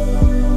อ่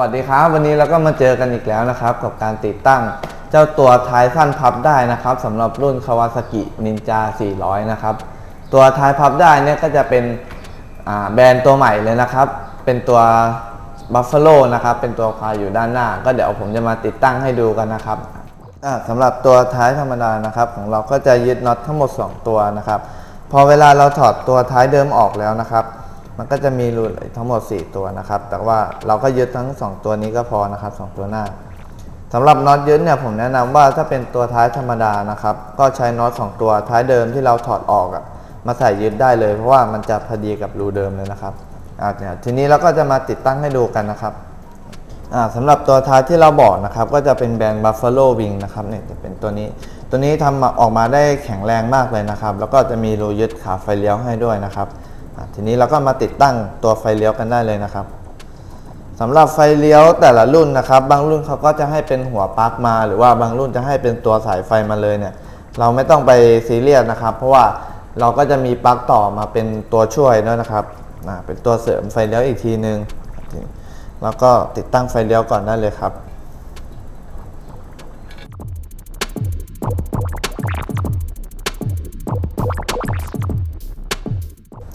วัสดีครับ วันนี้เราก็มาเจอกันอีกแล้วนะครับ กับการติดตั้งเจ้าตัวท้ายสั้นพับได้นะครับสำหรับรุ่น Kawasaki Ninja 400 นะครับ ตัวท้ายพับได้เนี่ยก็จะเป็นแบรนด์ตัวใหม่เลยนะครับ เป็นตัว Buffalo นะครับ เป็นตัวควายอยู่ด้านหน้า ก็เดี๋ยวผมจะมาติดตั้งให้ดูกันนะครับอ่าสำหรับตัวท้ายธรรมดานะครับ ของเราก็จะยึดน็อตทั้งหมด 2 ตัวนะครับ พอเวลาเราถอดตัวท้ายเดิมออกแล้วนะครับ มันก็จะมีรูทั้งหมด 4 ตัวนะครับ แต่ว่าเราก็ยึดทั้ง 2 ตัวนี้ก็พอนะครับ 2 ตัวหน้าสำหรับน็อตยึดเนี่ยผมแนะนำว่าถ้าเป็นตัวท้ายธรรมดานะครับ ก็ใช้น็อต2ตัวท้ายเดิมที่เราถอดออกอะมาใส่ยึดได้เลย เพราะว่ามันจะพอดีกับรูเดิมเลยนะครับอ่าเนี่ยทีนี้เราก็จะมาติดตั้งให้ดูกันนะครับอ่าสำหรับตัวท้ายที่เราบอกนะครับก็จะเป็นแบรนด์ Buffalo Wing นะครับเนี่ยจะเป็นตัวนี้ ตัวนี้ทำมาออกมาได้แข็งแรงมากเลยนะครับ แล้วก็จะมีรูยึดขาไฟเลี้ยวให้ด้วยนะครับ ทีนี้เราก็มาติดตั้งตัวไฟเลี้ยวกันได้เลยนะครับสำหรับไฟเลี้ยวแต่ละรุ่นนะครับ บางรุ่นเขาก็จะให้เป็นหัวปลั๊กมา หรือว่าบางรุ่นจะให้เป็นตัวสายไฟมาเลยเนี่ย เราไม่ต้องไปซีเรียสนะครับ เพราะว่าเราก็จะมีปลั๊กต่อมาเป็นตัวช่วยด้วยนะครับเป็นตัวเสริมไฟเลี้ยวอีกทีนึงแล้วก็ติดตั้งไฟเลี้ยวก่อนได้เลยครับ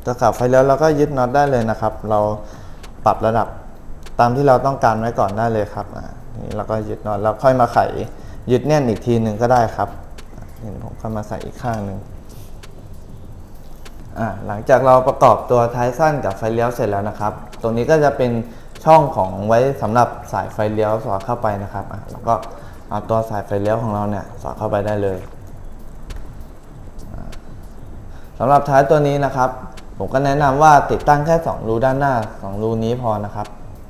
ตัวขับไฟเลี้ยวเราก็ยึดน็อตได้เลยนะครับ เราปรับระดับตามที่เราต้องการไว้ก่อนได้เลยครับอ่านี่เราก็ยึดน็อตแล้วค่อยมาไขยึดแน่นอีกทีหนึ่งก็ได้ครับอ่านี่ผมก็มาใส่อีกข้างหนึ่งอ่าหลังจากเราประกอบตัวท้ายสั้นกับไฟเลี้ยวเสร็จแล้วนะครับ ตรงนี้ก็จะเป็นช่องของไว้สำหรับสายไฟเลี้ยวสอดเข้าไปนะครับอ่าแล้วก็เอาตัวสายไฟเลี้ยวของเราเนี่ยสอดเข้าไปได้เลยสำหรับท้ายตัวนี้นะครับ ผมก็แนะนำว่าติดตั้งแค่ 2 รูด้านหน้า 2 รูนี้พอนะครับ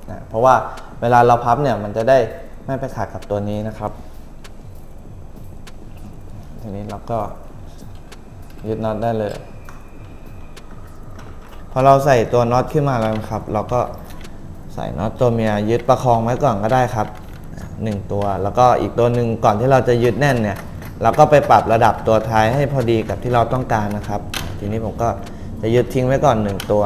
นะเพราะว่าเวลาเราพับเนี่ยมันจะได้ไม่ไปขัดกับตัวนี้นะครับ ทีนี้เราก็ยึดน็อตได้เลย พอเราใส่ตัวน็อตขึ้นมาแล้วนะครับ เราก็ใส่น็อตตัวเมียยึดประคองไว้ก่อนก็ได้ครับหนึ่งตัว แล้วก็อีกตัวหนึ่งก่อนที่เราจะยึดแน่นเนี่ย เราก็ไปปรับระดับตัวท้ายให้พอดีกับที่เราต้องการนะครับ ทีนี้ผมก็ จะยึดทิ้งไว้ก่อนหนึ่งตัว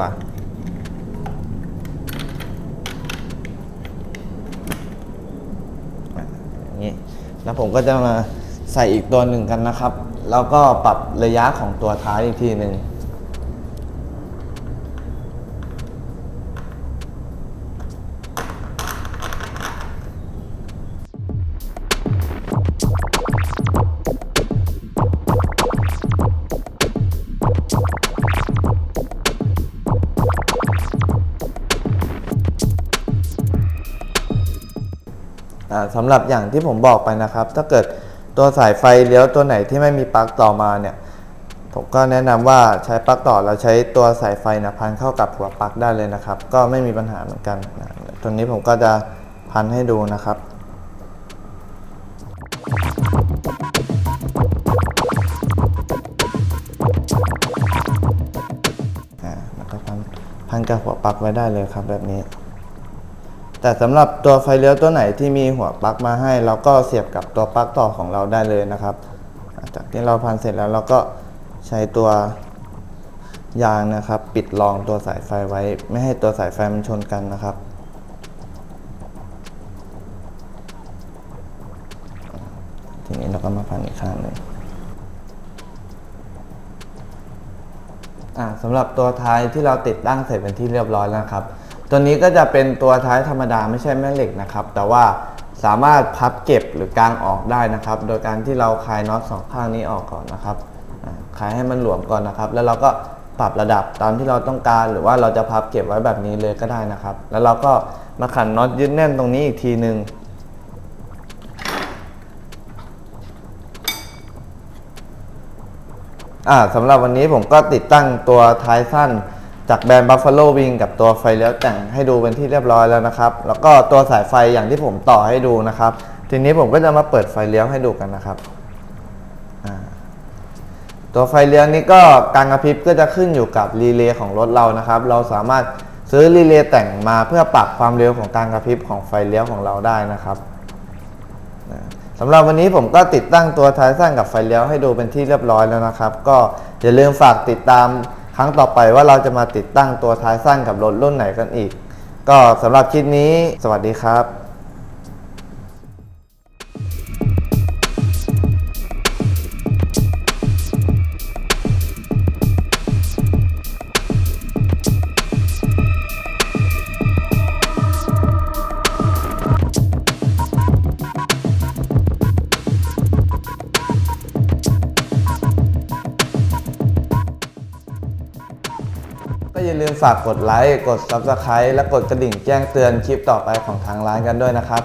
อย่างนี้ แล้วผมก็จะมาใส่อีกตัวหนึ่งกันนะครับ แล้วก็ปรับระยะของตัวท้ายอีกทีหนึ่ง สำหรับอย่างที่ผมบอกไปนะครับ ถ้าเกิดตัวสายไฟเลี้ยวตัวไหนที่ไม่มีปลั๊กต่อมาเนี่ยผมก็แนะนำว่าใช้ปลั๊กต่อเราใช้ตัวสายไฟนะพันเข้ากับหัวปลั๊กได้เลยนะครับ ก็ไม่มีปัญหาเหมือนกันนะตัวนี้ผมก็จะพันให้ดูนะครับอ่าแล้วก็พันพันกับหัวปลั๊กไว้ได้เลยครับแบบนี้ แต่สำหรับตัวไฟเลี้ยวตัวไหนที่มีหัวปลั๊กมาให้ เราก็เสียบกับตัวปลั๊กต่อของเราได้เลยนะครับจากที่เราพันเสร็จแล้วเราก็ใช้ตัวยางนะครับ ปิดรองตัวสายไฟไว้ ไม่ให้ตัวสายไฟมันชนกันนะครับทีนี้เราก็มาพันอีกข้างหนึ่งสำหรับตัวท้ายที่เราติดตั้งเสร็จเป็นที่เรียบร้อยแล้วครับ ตัวนี้ก็จะเป็นตัวท้ายธรรมดาไม่ใช่แม่เหล็กนะครับ แต่ว่าสามารถพับเก็บหรือกางออกได้นะครับ โดยการที่เราคลายน็อตสองข้างนี้ออกก่อนนะครับคลายให้มันหลวมก่อนนะครับ แล้วเราก็ปรับระดับตามที่เราต้องการหรือว่าเราจะพับเก็บไว้แบบนี้เลยก็ได้นะครับ แล้วเราก็มาขันน็อตยึดแน่นตรงนี้อีกทีหนึ่งอ่าสำหรับวันนี้ผมก็ติดตั้งตัวท้ายสั้น จากแบรนด์ Buffalo Wing กับตัวไฟเลี้ยวแต่งให้ดูเป็นที่เรียบร้อยแล้วนะครับ แล้วก็ตัวสายไฟอย่างที่ผมต่อให้ดูนะครับ ทีนี้ผมก็จะมาเปิดไฟเลี้ยวให้ดูกันนะครับ ตัวไฟเลี้ยวนี้ก็การกระพริบก็จะขึ้นอยู่กับรีเลย์ของรถเรานะครับ เราสามารถซื้อรีเลย์แต่งมาเพื่อปรับความเร็วของการกระพริบของไฟเลี้ยวของเราได้นะครับสำหรับวันนี้ผมก็ติดตั้งตัวท้ายสั้นกับไฟเลี้ยวให้ดูเป็นที่เรียบร้อยแล้วนะครับ ก็อย่าลืมฝากติดตาม ครั้งต่อไปว่าเราจะมาติดตั้งตัวท้ายสั้นกับรถรุ่นไหนกันอีก ก็สำหรับคลิปนี้ สวัสดีครับ ฝากกดไลค์ กด Subscribe และกดกระดิ่งแจ้งเตือนคลิปต่อไปของทางร้านกันด้วยนะครับ